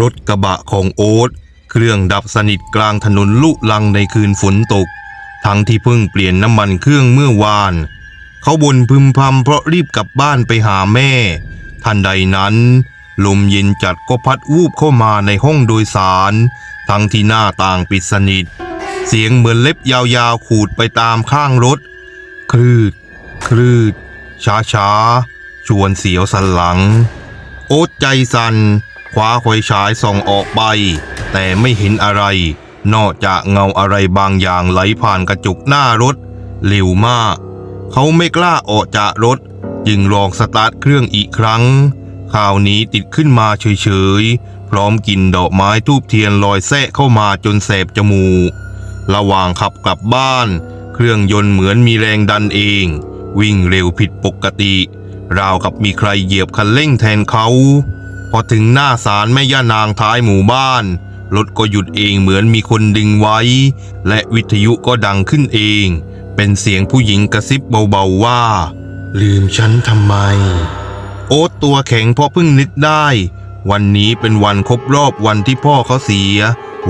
รถกระบะของโอ๊ตเครื่องดับสนิทกลางถนนลุลังในคืนฝนตก ทั้งที่เพิ่งเปลี่ยนน้ำมันเครื่องเมื่อวาน เขาบ่นพึมพำเพราะรีบกลับบ้านไปหาแม่ ทันใดนั้น ลมเย็นจัดก็พัดวูบเข้ามาในห้องโดยสาร ทั้งที่หน้าต่างปิดสนิท เสียงเหมือนเล็บยาวๆขูดไปตามข้างรถ คลืด คลืด ช้าช้าๆชวนเสียวสันหลัง โอ๊ตใจสั่น คว้าไฟฉายส่องออกไป แต่ไม่เห็นอะไร นอกจากเงาอะไรบางอย่างไหลผ่านกระจกหน้ารถเร็วมาก เขาไม่กล้าออกจากรถ จึงลองสตาร์ทเครื่องอีกครั้งคราวนี้ติดขึ้นมาเฉยๆ พร้อมกินดอกไม้ทูบเทียนลอยแทะเข้ามาจนแสบจมูก ระหว่างขับกลับบ้าน เครื่องยนต์เหมือนมีแรงดันเอง วิ่งเร็วผิดปกติ ราวกับมีใครเหยียบคันเร่งแทนเขา พอถึงหน้าศาลแม่ย่านางท้ายหมู่บ้าน รถก็หยุดเองเหมือนมีคนดึงไว้ และวิทยุก็ดังขึ้นเอง เป็นเสียงผู้หญิงกระซิบเบาๆว่า ลืมฉันทำไม โอ๊ตตัวแข็งเพราะเพิ่งนึกได้ วันนี้เป็นวันครบรอบวันที่พ่อเขาเสีย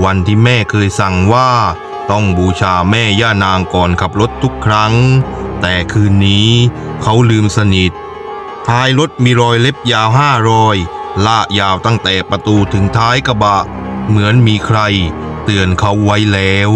วันที่แม่เคยสั่งว่า ต้องบูชาแม่ย่านางก่อนขับรถทุกครั้ง แต่คืนนี้เขาลืมสนิทท้ายรถมีรอยเล็บยาวห้ารอย ลากยาวตั้งแต่ประตูถึงท้ายกระบะ เหมือนมีใครเตือนเขาไว้แล้ว